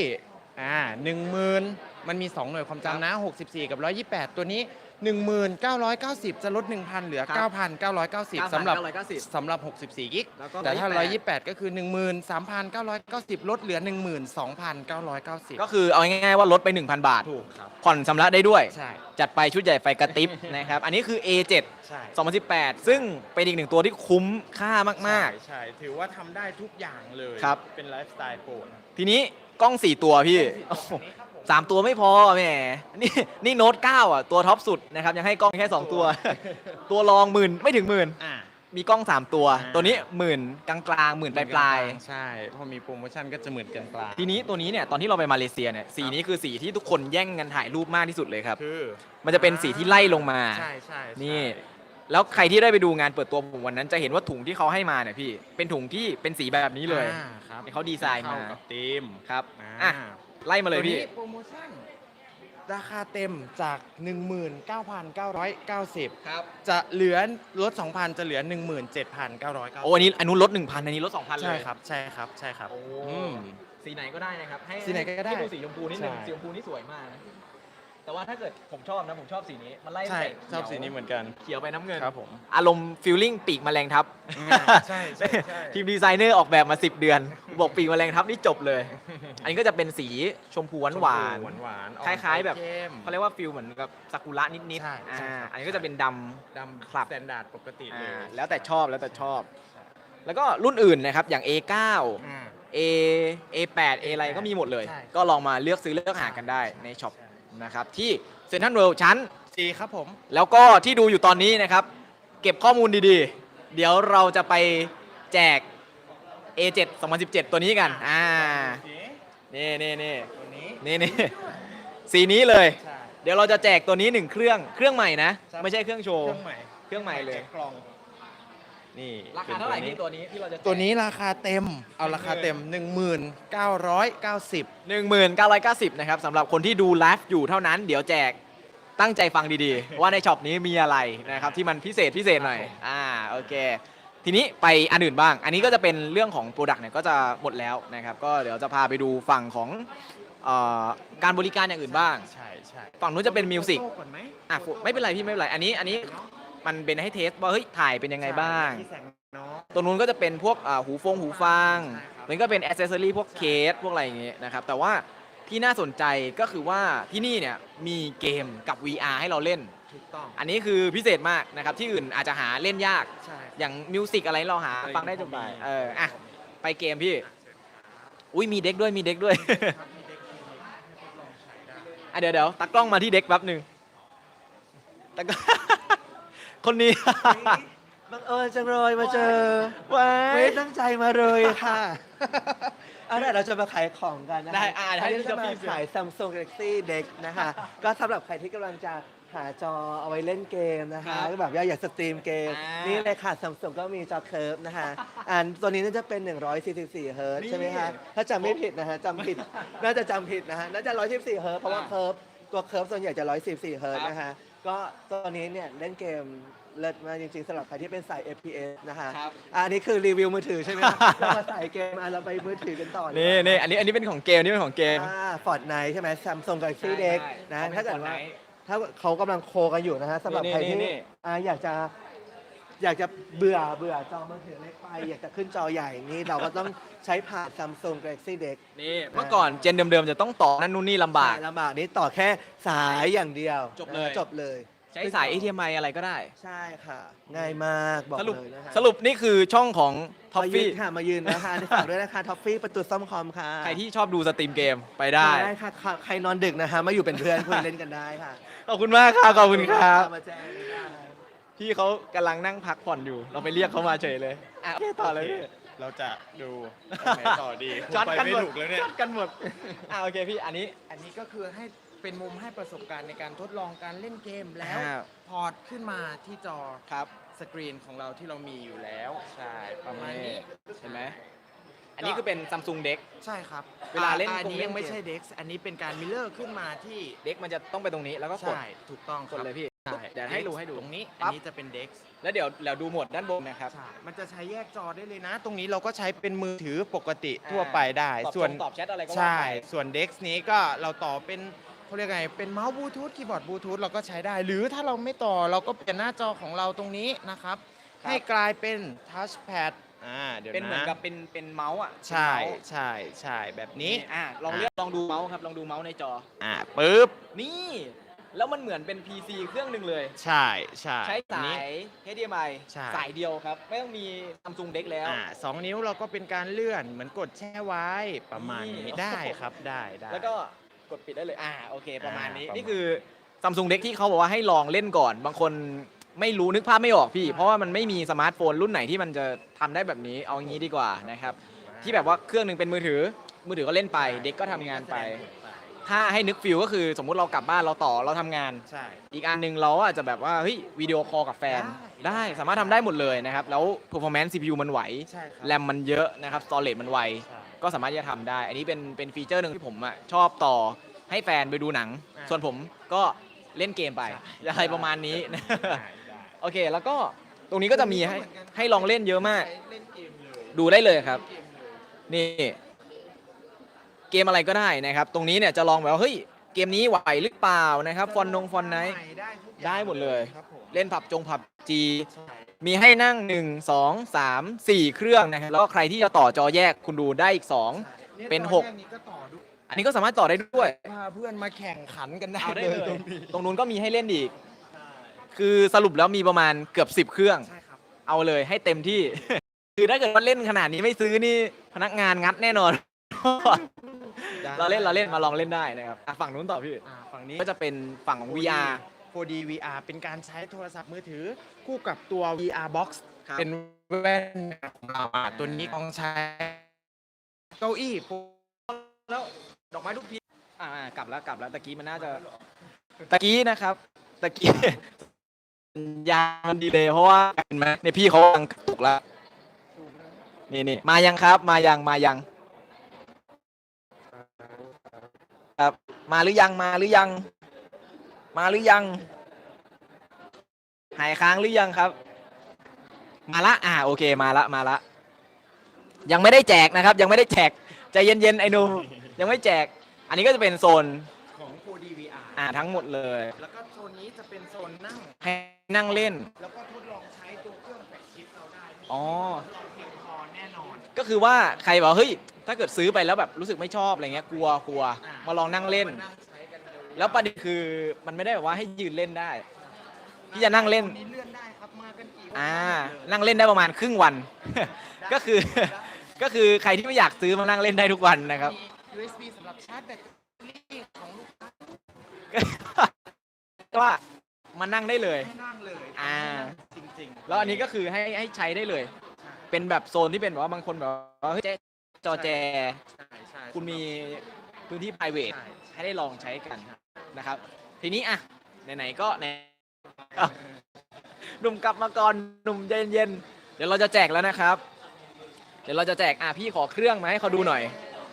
Speaker 3: อ่าหนึ่งหมื่นมันมี 2 หน่วยความจำนะ 64 กับ 128 ตัวนี้ 1990 จะลด 1,000 เหลือ
Speaker 2: ครับ9,990
Speaker 3: 9,990สำหรับ
Speaker 2: 990
Speaker 3: สำหรับ 64 กิก
Speaker 2: แล้วก็
Speaker 3: แต่ถ้า
Speaker 2: 128
Speaker 3: 128 ก็คือ 13,990 ลดเหลือ 12,990
Speaker 2: ก็คือเอาง่ายๆว่าลดไป 1,000 บาท
Speaker 3: ถูกครับ
Speaker 2: ผ่อนชำระได้ด้วย
Speaker 3: ใช่
Speaker 2: จัดไปชุดใหญ่ไฟกระติบ นะครับ อันนี้คือ A7
Speaker 3: ใช่
Speaker 2: 2018 ซึ่งเป็นอีกหนึ่งตัวที่คุ้มค่ามาก
Speaker 3: ใช่ใช่ ถือว่าทำได้ทุกอย่างเลย
Speaker 2: ครับ
Speaker 3: เป็นไลฟ์สไตล์โปรด
Speaker 2: ๆ ทีนี้กล้อง 4 ตัวพี่โอ้โห สามตัวไม่พอแหมนี่นี่โน้ต9อะตัวท็อปสุดนะครับยังให้กล้องแค่2ตัว ตัวรองหมื่นไม่ถึงหมื่น
Speaker 3: อ่า
Speaker 2: มีกล้อง3ตัว
Speaker 3: อ่า
Speaker 2: ตัวนี้หมื่นกลางๆหมื่นปลายๆ
Speaker 3: ใช่พอมีโปรโมชั่นก็จะหมื่นกันปลาย
Speaker 2: ทีนี้ตัวนี้เนี่ยตอนที่เราไปมาเลเซียเนี่ยสีนี้คือสีที่ทุกคนแย่งกันถ่ายรูปมากที่สุดเลยครับ
Speaker 3: คือ
Speaker 2: มันจะเป็นสีที่ไล่ลงมา
Speaker 3: ใช่ใช่ใช่
Speaker 2: นี่ แล้วใครที่ได้ไปดูงานเปิดตัวผมวันนั้นจะเห็นว่าถุงที่เขาให้มาเนี่ยพี่ เป็นถุงที่เป็นสีแบบนี้เลย
Speaker 3: อ่าครับ
Speaker 2: ที่เขาดีไซน์มา
Speaker 3: เข้กับธีม
Speaker 2: ครับ
Speaker 3: อ่า
Speaker 2: อะ ไล่มาเลยพี่
Speaker 3: ตัวนี้โปรโมชั่นราคาเต็มจาก 19,990
Speaker 2: ครับ
Speaker 3: จะเหลือลด 2,000 จะเหลือ 17,990
Speaker 2: โอ้อันนี้อันนู้นลด1,000อันนี้ลด2,000เลย
Speaker 3: ใช่ครับ ใช่ครับ ใช่ครับ
Speaker 2: โอ้
Speaker 3: อืม
Speaker 2: สีไหนก็ได้นะครับ ให้
Speaker 3: สีไหนก็ได้
Speaker 2: ให้ดูสีชมพูนิดนึง
Speaker 3: ใช่
Speaker 2: สีชมพูนี่สวยมากนะ แต่ว่าถ้าเกิดผมชอบนะผมชอบสีนี้ มันไล่
Speaker 3: ใช่
Speaker 2: ตั้งแต่
Speaker 3: ชอบสีนี้เหมือนกัน
Speaker 2: เขียวไปน้ำเงิน
Speaker 3: ครับผม
Speaker 2: อารมณ์ฟิลลิ่งปีกแมลงทับ
Speaker 3: ใช่ใช่ใช่
Speaker 2: ทีมดีไซเนอร์ออกแบบมา 10 เดือน บอกปีกแมลงทับนี่จบเลย อันนี้ก็จะเป็นสีชมพูหวานหวาน
Speaker 3: หวานหวานๆ
Speaker 2: คล้ายๆแบบ
Speaker 3: เข้ม
Speaker 2: เขาเรียกว่าฟิลเหมือนกับซากุระนิด
Speaker 3: ใช่
Speaker 2: ๆอ่า
Speaker 3: ใช่ครับ
Speaker 2: อันนี้ก็จะเป็นดำ
Speaker 3: ดำ
Speaker 2: ครับ
Speaker 3: สแตนดาร์ดปกติเลย
Speaker 2: อ่าแล้วแต่ชอบแล้วแต่ชอบ แล้วก็รุ่นอื่นนะครับอย่าง A9
Speaker 3: อ่า
Speaker 2: A A8 A อะไรก็มีหมดเลย
Speaker 3: ใช่
Speaker 2: ก็ลองมาเลือกซื้อเลือกหากันได้ในช็อป นะครับที่เซ็นทรัลเวิลด์ชั้น
Speaker 3: สีครับผม
Speaker 2: แล้วก็ที่ดูอยู่ตอนนี้นะครับ เก็บข้อมูลดีๆ เดี๋ยวเราจะไปแจก A7 2017 ตัวนี้กัน อ่า นี่นี่นี่
Speaker 3: ตัวนี้
Speaker 2: นี่นี่ สีนี้เลย
Speaker 3: ใช่
Speaker 2: เดี๋ยวเราจะแจกตัวนี้หนึ่งเครื่อง เครื่องใหม่นะ
Speaker 3: ครับ
Speaker 2: ไม่ใช่เครื่องโช
Speaker 3: เค
Speaker 2: ว์
Speaker 3: รื่องใหม่
Speaker 2: เครื่องใหม่เลย
Speaker 3: แจกกล่อง นี่
Speaker 2: ราคาเท่าไหร่พี่ตัวนี้ที่เราจะแจก
Speaker 3: ตัวนี้ราคาเต็ม เอาราคาเต็ม 1990
Speaker 2: 1990นะครับสำหรับคนที่ดูไลฟ์อยู่เท่านั้น เดี๋ยวแจกตั้งใจฟังดีๆ ว่าในช็อปนี้มีอะไรนะครับที่มันพิเศษพิเศษหน่อยอ่าโอเค ทีนี้ไปอันอื่นบ้าง อันนี้ก็จะเป็นเรื่องของโปรดักต์เนี่ยก็จะหมดแล้วนะครับก็เดี๋ยวจะพาไปดูฝั่งของเอ่อการบริการอย่างอื่นบ้าง
Speaker 3: ใช่ใช่
Speaker 2: ฝั่งนู้นจะเป็นมิวสิก
Speaker 3: โต้ก่อนไหม
Speaker 2: อะไม่เป็นไรพี่ไม่เป็นไร อันนี้อันนี้ มันเป็นให้เทสว่าเฮ้ยถ่ายเป็นยังไงบ้าง
Speaker 3: ที่แสงเนาะ
Speaker 2: ตรงนู้นก็จะเป็นพวกอ่าหูฟงหูฟัง
Speaker 3: ใช่ครับ
Speaker 2: มันก็เป็นอ c เซสซอรี่พวกเคสพวกอะไรอย่างเงี้ยนะครับแต่ว่าที่น่าสนใจก็คือว่าที่นี่เนี่ยมีเกมกับ VR ให้เราเล่น
Speaker 3: ถูกต้อง
Speaker 2: อันนี้คือพิเศษมากนะครับที่อื่นอาจจะหาเล่นยาก
Speaker 3: ใช่
Speaker 2: อย่างมิวสิกอะไรเราหาฟังได้จนไปเอออะไปเกมพี่ อุ้ยมีเด็กด้วยมีเด็กด้วย
Speaker 3: ครับมีเด็กมีเด็กให้ทดลองใช้ได้
Speaker 2: อะเดี๋ยวเดี๋ยวตากล้องมาที่เด็กแป๊บหนึ่งตากล้อง คนนี้
Speaker 1: บังเอิญจังเลยมาเจอ
Speaker 2: ว้า
Speaker 1: ไม่
Speaker 2: ย
Speaker 1: ได้ตั้งใจมาเลยค่ะเอาล่ะเราจะมาขายของกันนะคะ
Speaker 2: ได้อ่า
Speaker 1: อันนี้
Speaker 2: ให้
Speaker 1: จะมา
Speaker 2: พี่เสือ
Speaker 1: ขาย Samsung Galaxy Deck นะคะ ก็สำหรับใครที่กำลังจะหาจอเอาไว้เล่นเกมนะคะ
Speaker 2: ครับ
Speaker 1: ก็แบบว่าอยากสตรีมเกม
Speaker 2: อ่านี่
Speaker 1: นี่เลยค่ะ Samsung ก็มีจอเคิร์ฟนะคะอันตัวนี้น่าจะเป็น 144เฮิร์ต
Speaker 2: นี่
Speaker 1: ใช่ไหมคะถ้าจำไม่ผิดนะฮะจำผิด น่าจะจำผิดนะฮะน่าจะ114เฮิร์ตเพราะว่า
Speaker 2: อ่า
Speaker 1: เคิร์ฟตัวเคิร์ฟส่วนใหญ่จะ114เฮิร์ต
Speaker 2: ครับ
Speaker 1: นะคะก็ตัวนี้เนี่ยเล่นเกม เลิศมากจริงๆสำหรับใครที่เป็นสาย FPS นะคะ
Speaker 2: ครับ
Speaker 1: อะอันนี้คือรีวิวมือถือใช่ไหมเรามาใส่เกมอะเราไปมือถือกันต่อเลย
Speaker 2: นี่นี่อันนี้อันนี้เป็นของเกมนี่เป็นของเกม
Speaker 1: ฟอร์ดไนใช่ไหมซัมซุงกาแล็กซี่เด็กนะถ้าเกิดว่า ถ้าเขากำลังโคกันอยู่นะฮะสำหรับ
Speaker 2: นี่
Speaker 1: ใคร
Speaker 2: นี่
Speaker 1: ที่
Speaker 2: นี่
Speaker 1: อ่าอยากจะอยากจะเบื่อเบื่อจอมือถือเล็กไป อยากจะขึ้นจอใหญ่นี่เราก็ต้องใช้ผ่าน Samsung Galaxy Deck
Speaker 2: นี่เมื่อก่อนเจนเดิมๆจะต้องต่อนั่นนู่นนี่ลำบาก
Speaker 1: ลำบากนี่ต่อแค่สายอย่างเดียว
Speaker 2: จบเลย
Speaker 1: จบเลย
Speaker 2: ใช้สาย HDMI อะไรก็ได้
Speaker 1: ใช่ค่ะ ง่ายมากบอก
Speaker 2: สรุป
Speaker 1: เลยนะคะ
Speaker 2: สรุปนี่คือช่องของท็อฟ
Speaker 1: มายื
Speaker 2: ฟี่
Speaker 1: นค่ะ มายืนนะคะ ฝากด้วยนะคะท็อฟฟี่ประตูซ่อมคอมค่ะ
Speaker 2: ใครที่ชอบดูสตรีมเกมไปได้
Speaker 1: ได้ค่ะค่ะใครนอนดึกนะคะ มาอยู่เป็นเพื่อนคุยเล่นกันได้ค่ะ
Speaker 2: ขอบคุณมากครับขอบคุณครับ
Speaker 1: มาแจ้งเลยค่ะ
Speaker 2: พี่เขากำลังนั่งพักผ่อนอยู่ เราไปเรียกเขามาเฉยเลยอะโอเคต่อเลยพี่
Speaker 3: เราจะดูไหนต่อดี
Speaker 2: จอดกัน
Speaker 3: ไม่
Speaker 2: หมด
Speaker 3: ถูกแล้วเนี่ย
Speaker 2: จอดกันหมด อะโอเคพี่ อันนี้
Speaker 3: อันนี้ก็คือให้ เป็นมุมให้ประสบการณ์ในการทดลองการเล่นเกมแล้ว
Speaker 2: อ่า
Speaker 3: พอร์ตขึ้นมาที่จอ
Speaker 2: ครับ
Speaker 3: สกรีนของเราที่เรามีอยู่แล้ว ใช่ประมาณนี้
Speaker 2: เห็นไหมอันนี้คือเป็น Samsung Deck
Speaker 3: ใช่ครับ
Speaker 2: เวลาเล่น
Speaker 3: อ่อันนี้
Speaker 2: เกม
Speaker 3: ยังไม่ใช่ Dex อันนี้เป็นการมิเลอร์ขึ้นมาที่
Speaker 2: เด็กมันจะต้องไปตรงนี้แล้วก็กด
Speaker 3: ใช่ ถูกต้องค
Speaker 2: ก
Speaker 3: รั
Speaker 2: ด
Speaker 3: บ
Speaker 2: เลยพี่
Speaker 3: ใช่
Speaker 2: เดี๋ยวให้ดูให้ดู
Speaker 3: ตรงนี้
Speaker 2: ปั๊
Speaker 3: อั
Speaker 2: บ
Speaker 3: นนี้จะเป็น Dex
Speaker 2: แล้วเดี๋ยวเดี๋ยวดูโหมดด้านบนนะครับ
Speaker 3: ใช่มันจะใช้แยกจอได้เลยนะ ตรงนี้เราก็ใช้เป็นมือถือปกติ
Speaker 2: อ่า
Speaker 3: ทั่วไปได้
Speaker 2: ตอบ
Speaker 3: ส่วน
Speaker 2: ตอบแชทอะไรก็ว่า
Speaker 3: ใช่
Speaker 2: ไป
Speaker 3: ส่วน Dex นี้ก็เราต่อเป็น เขาเรียกไง เป็นเมาส์บลูทูธคีย์บอร์ดบลูทูธเราก็ใช้ได้ หรือถ้าเราไม่ต่อเราก็เปลี่ยนหน้าจอของเราตรงนี้นะครับให้กลายเป็นทัชแพดอ่าเดี๋ยว
Speaker 2: เป็นเหมือน
Speaker 3: นะ
Speaker 2: กับเป็นเป็นเมาส์อะ
Speaker 3: ใช่
Speaker 2: เป็นเมาส์
Speaker 3: ใช่ใช่แบบนี้
Speaker 2: อะลองเลือกลองดูเมาส์ครับลองดูเมาส์ในจอ
Speaker 3: อ่าปึ๊บ
Speaker 2: นี่ แล้วมันเหมือนเป็น PC เครื่องหนึ่งเลย
Speaker 3: ใช่ใช่
Speaker 2: ใช้
Speaker 3: อัน
Speaker 2: สา
Speaker 3: นี้
Speaker 2: ย HDMI
Speaker 3: ใช่
Speaker 2: สายเดียวครับ ไม่ต้องมี Samsung Deck แล้ว
Speaker 3: อ่าสองนิ้วเราก็เป็นการเลื่อนเหมือนกดแช่ไว้ประมาณนี้
Speaker 2: นี่
Speaker 3: ได้ครับได้ได้
Speaker 2: แล้วก็ กดปิดได้เลยอ่าโอเค ประมาณนี้
Speaker 3: อ่าประมาณ
Speaker 2: นี่คือ Samsung Deck ที่เขาบอกว่าให้ลองเล่นก่อน บางคนไม่รู้นึกภาพไม่ออกพี่ เพราะว่ามันไม่มีสมาร์ทโฟนรุ่นไหนที่มันจะทำได้แบบนี้เอางี้ดีกว่านะครับที่แบบว่าเครื่องหนึ่งเป็นมือถือ มือถือก็เล่นไป เด็กก็ทำงานไป ถ้าให้นึกฟิลก็คือสมมุติเรากลับบ้านเราต่อเราทำงาน
Speaker 3: ใช่
Speaker 2: อีกอันหนึ่งเราอาจจะแบบว่าเฮ้ยวิดีโอคอลกับแฟน
Speaker 3: ได้
Speaker 2: ได้สามารถทำได้หมดเลยนะครับ แล้ว performance CPU มันไหว
Speaker 3: ใช่ครับ
Speaker 2: แรมมันเยอะนะครับ storage มันไว
Speaker 3: ใช่
Speaker 2: ก็สามารถที่จะทำได้ อันนี้เป็นเป็นฟีเจอร์หนึ่งที่ผมอะชอบต่อให้แฟนไปดูหนัง
Speaker 3: อ่า
Speaker 2: ส่วนผมก็เล่นเกมไปอะไรประมาณนี้
Speaker 3: ได้ได้
Speaker 2: โอเค แล้วก็ตรงนี้ก็จะมีให้ให้ลองเล่นเยอะมาก
Speaker 3: เล่นเกมเลย
Speaker 2: ดูได้เลยครับ
Speaker 3: เกมเลย
Speaker 2: นี่เกมอะไรก็ได้นะครับ ตรงนี้เนี่ยจะลองแบบว่าเฮ้ยเกมนี้ไหวหรือเปล่านะครับฟอนนงฟอนไนท์
Speaker 3: ได้ทุกอย่าง
Speaker 2: ได้หมดเลย
Speaker 3: ครับผม
Speaker 2: เล่นผับจงผับจี
Speaker 3: ใช่
Speaker 2: มีให้นั่ง 1 2 3 4 เครื่องนะครับ แล้วก็ใครที่จะต่อจอแยกคุณดูได้อีก2
Speaker 3: ย
Speaker 2: เป็น
Speaker 3: ตอ
Speaker 2: หก
Speaker 3: แรนี้ก็ต่อดู
Speaker 2: อันนี้ก็สามารถต่อได้ด้วย
Speaker 3: พาเพื่อนมาแข่งขันกันได้
Speaker 2: เอาได้
Speaker 3: เลย
Speaker 2: เลย
Speaker 3: ตรงนี้
Speaker 2: ตรงนู้นก็มีให้เล่นอีก
Speaker 3: ใช่
Speaker 2: คือสรุปแล้วมีประมาณเกือบ 10 เครื่อง
Speaker 3: ใช่ครับ
Speaker 2: เอาเลยให้เต็มที่ คือถ้าเกิดว่าเล่นขนาดนี้ไม่ซื้อนี่พนักงานงัดแน่นอนเราเล่นเราเล่นมาลองเล่นได้นะครับอะฝั่งนู้นต่อพี่
Speaker 3: อ่าฝั่งนี้
Speaker 2: ก็จะเป็นฝั่งของ VR
Speaker 3: 4D VR เป็นการใช้โทรศัพท์มือถือ คู่กับตัว VR box
Speaker 2: ครับ
Speaker 3: เป็นแว่นของเราอะตัวนี้ของใช้เก้าอี้ปู
Speaker 2: แล้วดอกไม้ทุกทีอ่ากลับแล้วกลับแล้วตะกี้มันน่าจะตะกี้นะครับตะกี้ยางมันดีเลยเพราะว่าเห็นไหมเนี่ยพี่เขากำลังกระตุกแล้วนี่นี่มายังครับ มายังมายัง ครับ มาหรือยังมาหรือยัง มาหรือยัง หายค้างหรือยังครับ มาละ อ่า โอเค มาละ มาละ ยังไม่ได้แจกนะครับ ยังไม่ได้แจก ใจเย็นๆ ไอ้หนูยังไม่แจก อันนี้ก็จะเป็นโซน
Speaker 3: ของ 4D VR
Speaker 2: อ่า ทั้งหมดเลย
Speaker 3: แล้วก็โซนนี้จะเป็นโซนนั่ง
Speaker 2: ให้นั่งเล่น
Speaker 3: แล้วก็ทดลองใช้ตัวเครื่องแฟลชชิปเราได้
Speaker 2: อ๋อ
Speaker 3: ทดลองเพียงพอแน่นอน
Speaker 2: ก็คือว่าใครบอกเฮ้ย ถ้าเกิดซื้อไปแล้วแบบรู้สึกไม่ชอบอะไรเงี้ย กลัว กลัว
Speaker 3: อะ
Speaker 2: มาลองนั่งเล่น
Speaker 3: มานั่งใช้กันเลย
Speaker 2: แล้วประเด็นคือมันไม่ได้แบบว่าให้ยืนเล่นได้ ที่จะนั่งเล่น
Speaker 3: ตัวนี้เลื่อนได้ครับมากันกี่คน
Speaker 2: อ่า
Speaker 3: ได้เลย
Speaker 2: นั่งเล่นได้ประมาณครึ่งวัน ก็คือ ก็คือใครที่ไม่อยากซื้อมานั่งเล่นได้ทุกวันนะครับ
Speaker 3: มี USB สำหรับชาร์จแบตเตอรี่ของลูกค้า
Speaker 2: ก็ว่ามานั่งได้เลย
Speaker 3: ให้นั่งเลย
Speaker 2: อ่า
Speaker 3: จริงๆ
Speaker 2: แล้วอันนี้ก็คือให้ให้ใช้ได้เลย เป็นแบบโซนที่เป็นแบบว่าบางคนแบบว่าเฮ้ยจอแจ
Speaker 3: ใช่ใช่
Speaker 2: คุณมี พื้นที่ private
Speaker 3: ใช่
Speaker 2: ให้ได้ลองใช้กันนะครับ ทีนี้อะไหนๆก็ไหนอ้าวหนุ่มกลับมาก่อนหนุ่มใจเย็นๆเดี๋ยวเราจะแจกแล้วนะครับ เดี๋ยวเราจะแจกอะพี่ขอเครื่องมาให้เขาดูหน่อย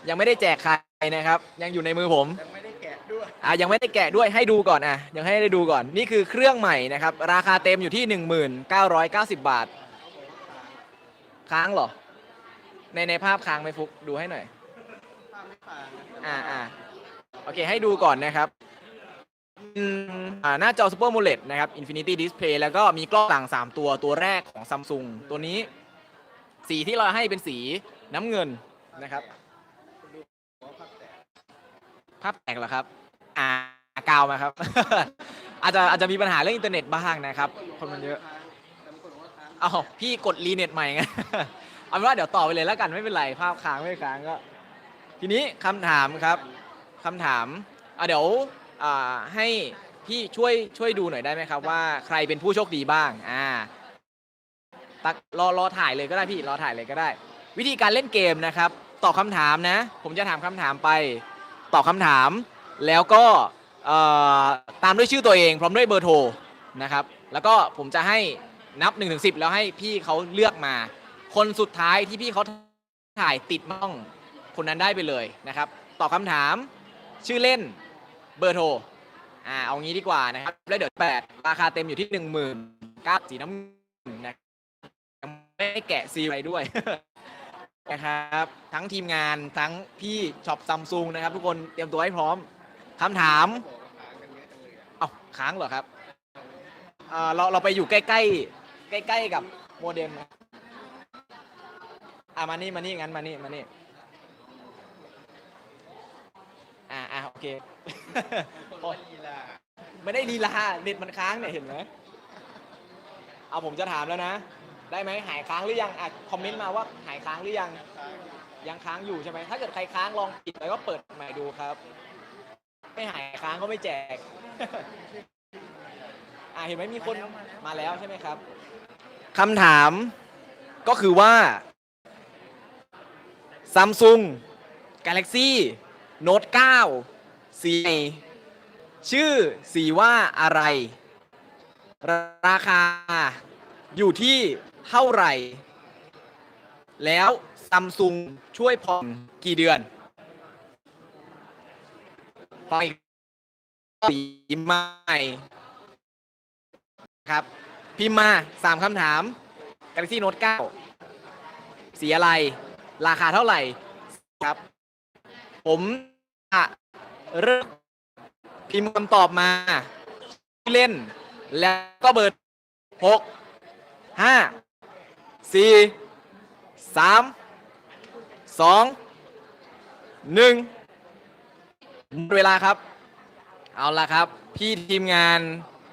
Speaker 2: ยังไม่ได้แจกใครนะครับ ยังอยู่ในมือผม
Speaker 3: ยังไม่ได้แกะด้วย
Speaker 2: อะยังไม่ได้แกะด้วยให้ดูก่อนอะยังให้ได้ดูก่อนนี่คือเครื่องใหม่นะครับ ราคาเต็มอยู่ที่ 1990 บาท ค้างเหรอ ในในภาพค้างไหมฟุกดูให้หน่อย อ่าอ่าโอเค ให้ดูก่อนนะครับอืมอ่าหน้าจอ Super AMOLED นะครับ Infinity Display แล้วก็มีกล้องหลัง 3 ตัวตัวแรกของ Samsung ตัวนี้ สีที่เราให้เป็นสีน้ำเงินนะครับ ภาพแตกเหรอครับ อ่ากาวมาครับ อาจจะอาจจะมีปัญหาเรื่องอินเทอร์เน็ตบ้างนะครับ คนมันเยอะ เอาพี่กดรีเน็ตใหม่ไง เอาเป็นว่าเดี๋ยวต่อไปเลยแล้วกันไม่เป็นไร ภาพค้างไม่ค้างก็ ทีนี้คำถามครับคำถามอะเดี๋ยวอ่าให้พี่ช่วยช่วยดูหน่อยได้ไหมครับ ว่าใครเป็นผู้โชคดีบ้างอ่าตักรอรอถ่ายเลยก็ได้พี่รอถ่ายเลยก็ได้ วิธีการเล่นเกมนะครับ ตอบคำถามนะ ผมจะถามคำถามไป ตอบคำถาม แล้วก็เอ่อตามด้วยชื่อตัวเองพร้อมด้วยเบอร์โทรนะครับ แล้วก็ผมจะให้นับ1นถึงสิแล้วให้พี่เขาเลือกมา คนสุดท้ายที่พี่เขาถ่ายติดม่อง คนนั้นได้ไปเลยนะครับตอบคำถามชื่อเล่นเบอร์โทรอ่าเอางี้ดีกว่านะครับแล้วเดี๋ยวแปดราคาเต็มอยู่ที่หนึ่งหมื่นเก้าสีน้ำเงินนะยังไม่แกะซีอะไรด้วยนะครับทั้งทีมงานทั้งพี่ช็อปซัมซุงนะครับ ทุกคนเตรียมตัวให้พร้อมคำถามเอาค้างเหรอครับอ่าเราเราไปอยู่ใกล้ๆใกล้ๆกับโมเด็มอ่ามานี่มานี่งั้นมานี่มานี่ อ่าอ่าโอเคโอ๊ยไม่ได้ลีลาเน็ตมันค้างเนี่ยเห็นไหมเอาผมจะถามแล้วนะ ได้ไหมหายค้างหรือยังอะคอมเมนต์มาว่าหายค้างหรือยัง ยังค้างอยู่ใช่ไหมถ้าเกิดใครค้างลองปิดแล้วก็เปิดใหม่ดูครับ ไม่หายค้างก็ไม่แจก อ่าเห็นไหมมีคนมาแล้วใช่ไหมครับคำถามก็คือว่า Samsung Galaxy Note 9สีชื่อสีว่าอะไร ราคาอยู่ที่เท่าไหร่ แล้วซัมซุงช่วยผ่อนกี่เดือนผ่อนอีกสีใหม่ครับ พิมพ์มาสามคำถาม Galaxy Note 9 สีอะไร ราคาเท่าไหร่ครับ ผม เริ่มพิมพ์คำตอบมาเล่น แล้วก็เบอร์หกห้าสี่สามสองหนึ่งหมดเวลาครับ เอาละครับ พี่ทีมงาน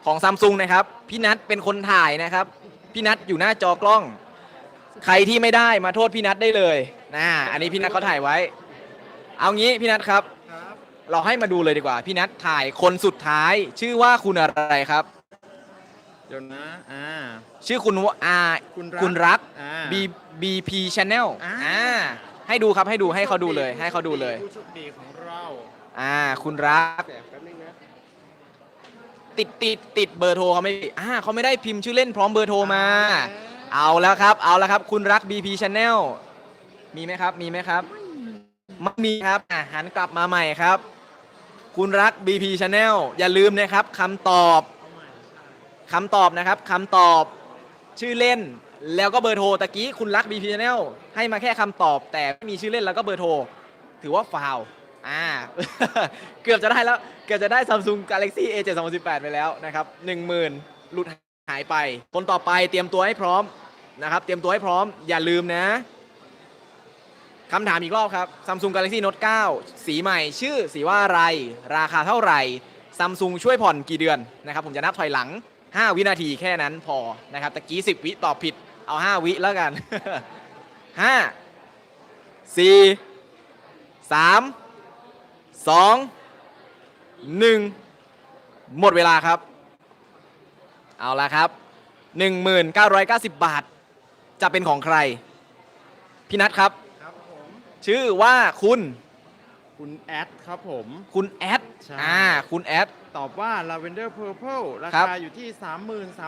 Speaker 2: ของซัมซุงนะครับ พี่นัทเป็นคนถ่ายนะครับ พี่นัทอยู่หน้าจอกล้อง ใครที่ไม่ได้มาโทษพี่นัทได้เลยนะอันนี้พี่นัทเขาถ่ายไว้ เอางี้พี่นัทครับ เราให้มาดูเลยดีกว่า พี่นัทถ่ายคนสุดท้ายชื่อว่าคุณอะไรครับ
Speaker 3: เดี๋ยวนะอ่า
Speaker 2: ชื่อคุณวอา
Speaker 3: คุณรัก
Speaker 2: คุณรัก
Speaker 3: อ่า
Speaker 2: B BP Channel
Speaker 3: อ่า
Speaker 2: อ่าให้ดูครับให้ดูให้เขาดูเลย ให้เขาดูเลย
Speaker 3: ผู้โชคดีของเรา
Speaker 2: อ่า คุณรัก
Speaker 1: แป๊บนึงนะ
Speaker 2: ติดติดติดเบอร์โทรเขาไม่อ่าเขาไม่ได้พิมพ์ชื่อเล่นพร้อมเบอร์โทรมา เอาแล้วครับ เอาแล้วครับ คุณรัก BP Channel มีไหมครับ มีไหมครับ ไม่มีครับ อะหันกลับมาใหม่ครับ คุณรัก BP Channel อย่าลืมนะครับคำตอบคำตอบนะครับคำตอบชื่อเล่น แล้วก็เบอร์โทรตะกี้คุณรัก BP Channel ให้มาแค่คำตอบ แต่ไม่มีชื่อเล่นแล้วก็เบอร์โทร ถือว่าฟาวอ่าเกือบจะได้แล้ว เกือบจะได้ Samsung Galaxy A 7 2018 ไปแล้วนะครับ10,000หลุดหายไป คนต่อไปเตรียมตัวให้พร้อมนะครับ เตรียมตัวให้พร้อมอย่าลืมนะ คำถามอีกรอบครับ Samsung Galaxy Note 9 สีใหม่ชื่อสีว่าอะไร ราคาเท่าไหร่ Samsung ช่วยผ่อนกี่เดือนนะครับ ผมจะนับถอยหลัง 5 วินาทีแค่นั้นพอนะครับตะกี้ 10 วิตอบผิดเอา 5 วิแล้วกัน 5 4 3 2 1 หมดเวลาครับ เอาละครับ 1990 บาท จะเป็นของใคร พี่นัทครับ ชื่อว่าคุณ
Speaker 3: คุณแอดครับผม
Speaker 2: คุณแอด
Speaker 3: ใช่
Speaker 2: อ่าคุณแอด
Speaker 3: ตอบว่า Lavender Purple รา
Speaker 2: ครับ
Speaker 3: คาอยู่ที่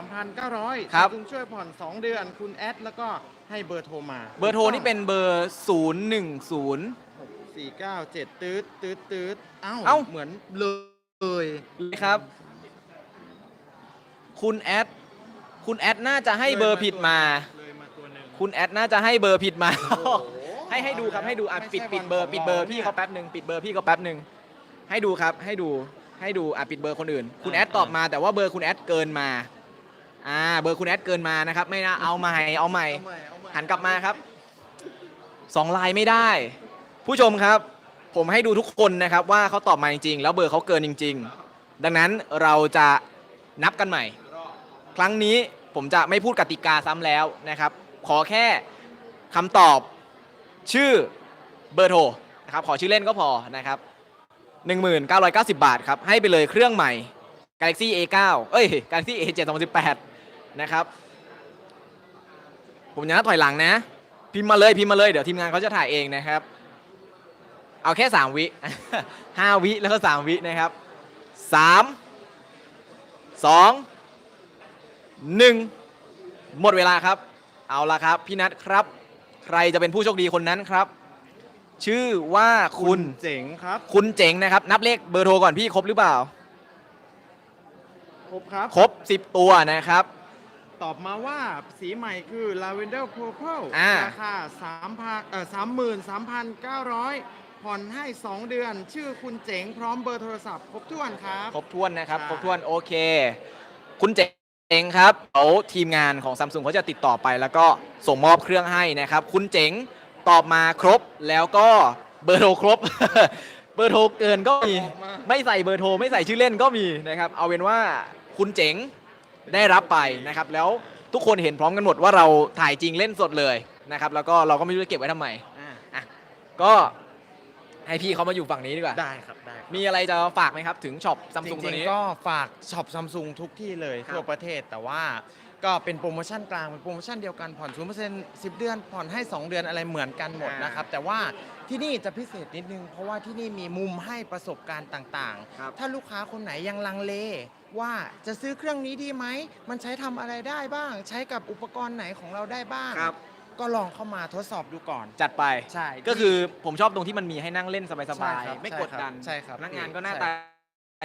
Speaker 3: 33,900
Speaker 2: ครับ
Speaker 3: ซึ่งช่วยผ่อน 2 เดือนคุณแอดแล้วก็ให้เบอร์โทรมา
Speaker 2: เบอร์โทรนี่เป็นเบอร์ 010
Speaker 3: 497ตืดตืดตืดเอ้า
Speaker 2: เอ้า
Speaker 3: เหมือนเลย
Speaker 2: ครับ คุณแอด คุณแอดน่าจะให้เบอร์ผิดมา
Speaker 3: เลยมาตัวหนึ่ง
Speaker 2: คุณแอดน่าจะให้เบอร์ผิดมา ให้ให้ดูครับให้ดูอะ
Speaker 3: ไม่ใช่
Speaker 2: ปิดปิด
Speaker 3: วัน
Speaker 2: เบอร์
Speaker 3: ของ
Speaker 2: ปิดเบอร์
Speaker 3: เรา
Speaker 2: พี่
Speaker 3: เนี่ย
Speaker 2: เขาแป๊บหนึ่งปิดเบอร์พี่เขาแป๊บหนึ่งให้ดูครับให้ดูให้ดูอะปิดเบอร์คนอื่น คุณแอดตอบมาแต่ว่าเบอร์คุณแอดเกินมาอ่าเบอร์คุณแอดเกินมานะครับไม่นะเอาใหม่เอาใหม่
Speaker 3: เอาใหม่เอาใหม่
Speaker 2: หันกลับมาครับสองลายไม่ได้ ผู้ชมครับ ผมให้ดูทุกคนนะครับว่าเขาตอบมาจริงๆ แล้วเบอร์เขาเกินจริง ๆ ดังนั้นเราจะนับกันใหม่ ครั้งนี้ผมจะไม่พูดกติกาซ้ำแล้วนะครับ ขอแค่คำตอบ ชื่อเบอร์โทรนะครับขอชื่อเล่นก็พอนะครับ1990 บาทครับให้ไปเลยเครื่องใหม่ Galaxy A9 เอ้ย Galaxy A7 2018 นะครับ ผมจะนับถอยหลังนะ พิมพ์มาเลยพิมพ์มาเลยเดี๋ยวทีมงานเขาจะถ่ายเองนะครับ เอาแค่ 3 วิ 5 วิแล้วก็ 3 วินะครับ 3 2 1 หมดเวลาครับ เอาละครับ พี่นัทครับ ใครจะเป็นผู้โชคดีคนนั้นครับ ชื่อว่าคุณ
Speaker 3: เจ๋งครับ
Speaker 2: คุณเจ๋งนะครับ นับเลขเบอร์โทรก่อนพี่ครบหรือเปล่า
Speaker 3: ครบครับ
Speaker 2: ครบ 10 ตัวนะครับ
Speaker 3: ตอบมาว่าสีใหม่คือ Lavender Purple
Speaker 2: อ่า
Speaker 3: ราคา3,000เอ่อ33,900 ผ่อนให้ 2 เดือน ชื่อคุณเจ๋งพร้อมเบอร์โทรศัพท์ครบถ้วนครับ
Speaker 2: ครบถ้วนนะครับ
Speaker 3: ใช่
Speaker 2: ครบถ้วนโอเค คุณเจ๋ งครับเดี๋ยวทีมงานของซัมซุงเขาจะติดต่อไปแล้วก็ส่งมอบเครื่องให้นะครับ คุณเจ๋งตอบมาครบแล้วก็เบอร์โทรครบ เบอร์โทรเกินก็มีไม่ใส่เบอร์โทรไม่ใส่ชื่อเล่นก็มีนะครับ เอาเป็นว่าคุณเจ๋งได้รับไปนะครับ แล้วทุกคนเห็นพร้อมกันหมดว่าเราถ่ายจริงเล่นสดเลยนะครับ แล้วก็เราก็ไม่รู้จะเก็บไว้ทำไม
Speaker 3: อะ
Speaker 2: ก็ให้พี่เขามาอยู่ฝั่งนี้ดีกว่า
Speaker 3: ได้ครับ
Speaker 2: มีอะไรจะฝากไหมครับ ถึงช็อปซัมซุง
Speaker 3: จ
Speaker 2: ตัว
Speaker 3: ริง
Speaker 2: นี้
Speaker 3: ๆก็ฝากช็อปซัมซุงทุกที่เลย
Speaker 2: ครับ
Speaker 3: ทั่วประเทศแต่ว่าก็เป็นโปรโมชั่นกลาง เป็นโปรโมชั่นเดียวกันผ่อน 0% 10 เดือน ผ่อนให้ 2 เดือนอะไรเหมือนกันหมดนะครับ แต่ว่าที่นี่จะพิเศษนิดนึง เพราะว่าที่นี่มีมุมให้ประสบการณ์ต่าง
Speaker 2: ครับ
Speaker 3: ๆ ถ้าลูกค้าคนไหนยังลังเล ว่าจะซื้อเครื่องนี้ดีไหม มันใช้ทำอะไรได้บ้าง ใช้กับอุปกรณ์ไหนของเราได้บ้าง
Speaker 2: ครับ
Speaker 3: ก็ลองเข้ามาทดสอบดูก่อน
Speaker 2: จัดไป
Speaker 3: ใช่
Speaker 2: ก็คือผมชอบตรงที่มันมีให้นั่งเล่นส
Speaker 3: ใช่
Speaker 2: บาย
Speaker 3: ครับ
Speaker 2: ๆ ไม่กดดัน
Speaker 3: ใช่ครับ
Speaker 2: พนักงาน
Speaker 3: ใช่
Speaker 2: ก็หน้าตา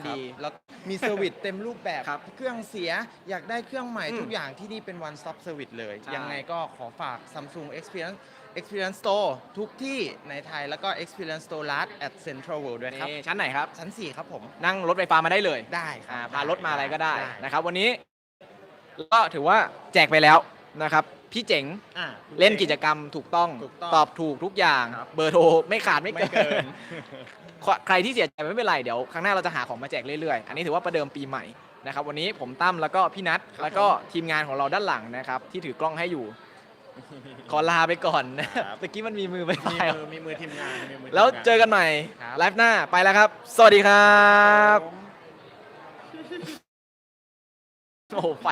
Speaker 2: ดี
Speaker 3: แล้ว มีเซอร์วิสเต็มรูปแบบ
Speaker 2: ครับ
Speaker 3: เครื่องเสียอยากได้เครื่องใหม่
Speaker 2: อืม
Speaker 3: ทุกอย่างที่นี่เป็น one stop service เลย
Speaker 2: ใช่
Speaker 3: ยังไงก็ขอฝาก Samsung Experience Experience Store ทุกที่ในไทยแล้วก็ Experience Store Last at Central World ด้วยครับ
Speaker 2: นี่ชั้นไหนครับ
Speaker 3: ชั้น 4 ครับผม
Speaker 2: นั่งรถไฟฟ้ามาได้เลย
Speaker 3: ได้ครั
Speaker 2: อ่า
Speaker 3: บ
Speaker 2: พารถมาอะไรก็ได้
Speaker 3: ได้
Speaker 2: นะครับ วันนี้ก็ถือว่าแจกไปแล้วนะครับ พี่เจ๋ง
Speaker 3: อะ
Speaker 2: เล่นกิจกรรมถูกต้อง
Speaker 3: ถูกต้อง
Speaker 2: ตอบถูกทุกอย่าง
Speaker 3: ครับ
Speaker 2: เบอร์โทรไม่ขาดไม่
Speaker 3: ไม่
Speaker 2: เกิ
Speaker 3: เกิ
Speaker 2: น
Speaker 3: น
Speaker 2: ใครที่เสียใจไม่เป็นไรเดี๋ยวครั้งหน้าเราจะหาของมาแจกเรื่อยๆ อันนี้ถือว่าประเดิมปีใหม่นะครับวันนี้ผมตั้มแล้วก็พี่นัท
Speaker 3: ครับ
Speaker 2: แล้วก็ทีมงานของเราด้านหลังนะครับที่ถือกล้องให้อยู่ ขอลาไปก่อนนะครับเมื่อกี้มันมีมือไป
Speaker 3: มี
Speaker 2: ถ่าย
Speaker 3: มือมีมือทีมงานมีมือทีมงาน
Speaker 2: แล้วเจอกันใหม่
Speaker 3: ครับ
Speaker 2: ไลฟ์หน้าไปแล้วครับ สวัสดีครับโอ้โหไฟ